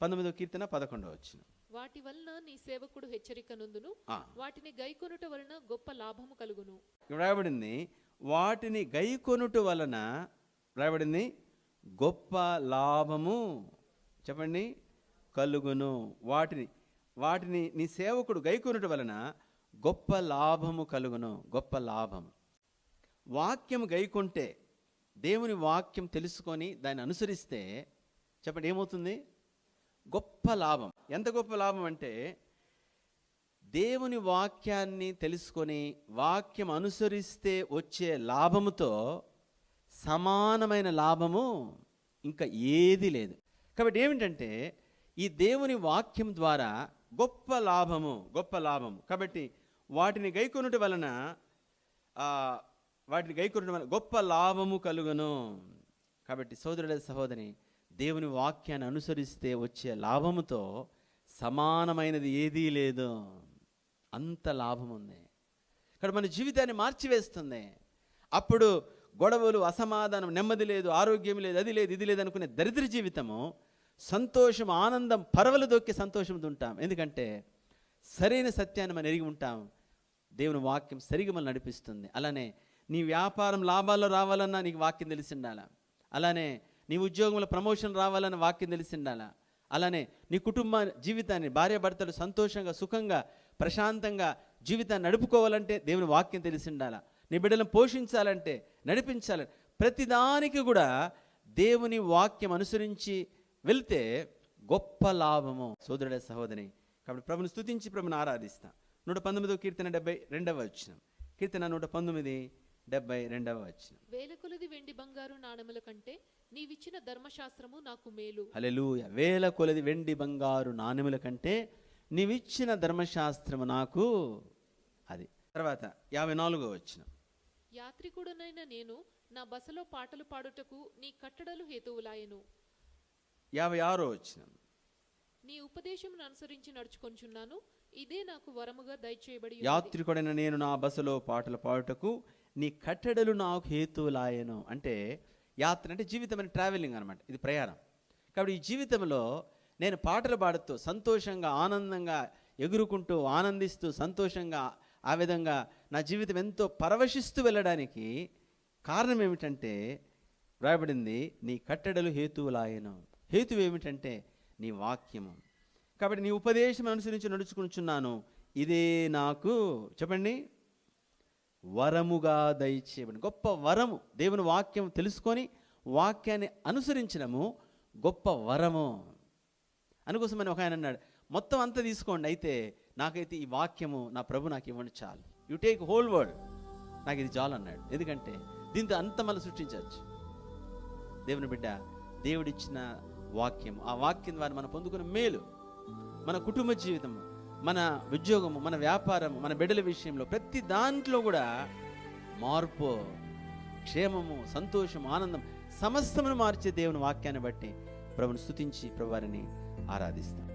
పంతొమ్మిదో కీర్తన పదకొండవ వచ్చిన వాటి వలన నీ సేవకుడు హెచ్చరిక నొందును. వాటిని గైకొనుట వలన గొప్ప లాభము కలుగును. రాయబడింది వాటిని గైకొనుట వలన రాయబడింది గొప్ప లాభము చెప్పండి కలుగును. వాటిని వాటిని నీ సేవకుడు గైకొనుట వలన గొప్ప లాభము కలుగును గొప్ప లాభం. వాక్యం గైకొంటే దేవుని వాక్యం తెలుసుకొని దాన్ని అనుసరిస్తే చెప్పండి ఏమవుతుంది? గొప్ప లాభం. ఎంత గొప్ప లాభం అంటే దేవుని వాక్యాన్ని తెలుసుకొని వాక్యం అనుసరిస్తే వచ్చే లాభముతో సమానమైన లాభము ఇంకా ఏది లేదు. కాబట్టి ఏమిటంటే ఈ దేవుని వాక్యం ద్వారా గొప్ప లాభము గొప్ప లాభము. కాబట్టి వాటిని గైకొనుట వలన వాటిని గైకొనడం వలన గొప్ప లాభము కలుగును. కాబట్టి సోదరుడ సహోదరి దేవుని వాక్యాన్ని అనుసరిస్తే వచ్చే లాభముతో సమానమైనది ఏదీ లేదు. అంత లాభం ఉంది ఇక్కడ మన జీవితాన్ని మార్చివేస్తుంది. అప్పుడు గొడవలు అసమాధానం నెమ్మది లేదు ఆరోగ్యం లేదు అది లేదు ఇది లేదు అనుకునే దరిద్ర జీవితము సంతోషం ఆనందం పరవలు దొక్కి సంతోషంతో ఉంటాం ఎందుకంటే సరైన సత్యాన్ని మనం ఎరిగి ఉంటాం. దేవుని వాక్యం సరిగా మనం నడిపిస్తుంది. అలానే నీ వ్యాపారం లాభాల్లో రావాలన్నా నీకు వాక్యం తెలిసి ఉండాలా? అలానే నీ ఉద్యోగంలో ప్రమోషన్ రావాలన్న వాక్యం తెలిసిండాలా అలానే నీ కుటుంబ జీవితాన్ని భార్యాభర్తలు సంతోషంగా సుఖంగా ప్రశాంతంగా జీవితాన్ని నడుపుకోవాలంటే దేవుని వాక్యం తెలిసిండాలా నీ బిడ్డలను పోషించాలంటే నడిపించాలంటే ప్రతిదానికి కూడా దేవుని వాక్యం అనుసరించి వెళ్తే గొప్ప లాభము. సోదరుడే సహోదరి కాబట్టి ప్రభుని స్థుతించి ప్రభుని ఆరాధిస్తాం. నూట పంతొమ్మిదో కీర్తన డెబ్బై రెండవ వచ్చిన కీర్తన నూట పంతొమ్మిది డెబ్బై రెండవ వచ్చిన వేల కొలది వెండి బంగారు నాణెముల కంటే నీవిచ్చిన ధర్మశాస్త్రము నాకు మేలు. హల్లెలూయ. వేల కొలది వెండి బంగారు నాణెముల కంటే నీవిచ్చిన ధర్మశాస్త్రము నాకు అది. తర్వాత యాభై నాలుగో వచ్చిన యాత్రికుడనైన నేను నా బసలో పాటలు పాడుటకు నీ కట్టడలు హేతువులాయను. యాభై ఆరో వచ్చిన నీ ఉపదేశమును అనుసరించి నడుచుకొంచున్నాను. ఇదే నాకు వరముగా దయచేయబడి. యాత్రికుడైన నేను నా బసలో పాటలు పాడుటకు నీ కట్టడలు నాకు హేతువులాయను. అంటే యాత్ర అంటే జీవితం అంటే ట్రావెలింగ్ అనమాట ఇది ప్రయాణం. కాబట్టి ఈ జీవితంలో నేను పాటలు పాడుతూ సంతోషంగా ఆనందంగా ఎగురుకుంటూ ఆనందిస్తూ సంతోషంగా ఆ విధంగా నా జీవితం ఎంతో పరవశిస్తూ వెళ్ళడానికి కారణం ఏమిటంటే వ్రాయబడింది నీ కట్టడలు హేతువులాయను. హేతువు ఏమిటంటే నీ వాక్యము. కాబట్టి నీ ఉపదేశం అనుసరించి నడుచుకుంటున్నాను. ఇదే నాకు చెప్పండి. వరముగా దయచేయబడి గొప్ప వరము దేవుని వాక్యం తెలుసుకొని వాక్యాన్ని అనుసరించడము గొప్ప వరము. అందుకోసమని ఒక ఆయన అన్నాడు మొత్తం అంతా తీసుకోండి అయితే నాకైతే ఈ వాక్యము నా ప్రభు నాకు ఇవ్వండి చాలు. యు టేక్ హోల్ వరల్డ్ నాకు ఇది చాలు అన్నాడు. ఎందుకంటే దీంతో అంత మళ్ళీ సృష్టించవచ్చు. దేవుని బిడ్డ దేవుడిచ్చిన వాక్యం ఆ వాక్యం ద్వారా మనం పొందుకున్న మేలు మన కుటుంబ జీవితం మన ఉద్యోగము మన వ్యాపారం మన బిడ్డల విషయంలో ప్రతి దాంట్లో కూడా మార్పు క్షేమము సంతోషం ఆనందం సమస్తమును మార్చే దేవుని వాక్యాన్ని బట్టి ప్రభుని స్థుతించి ప్రభువారిని ఆరాధిస్తాం.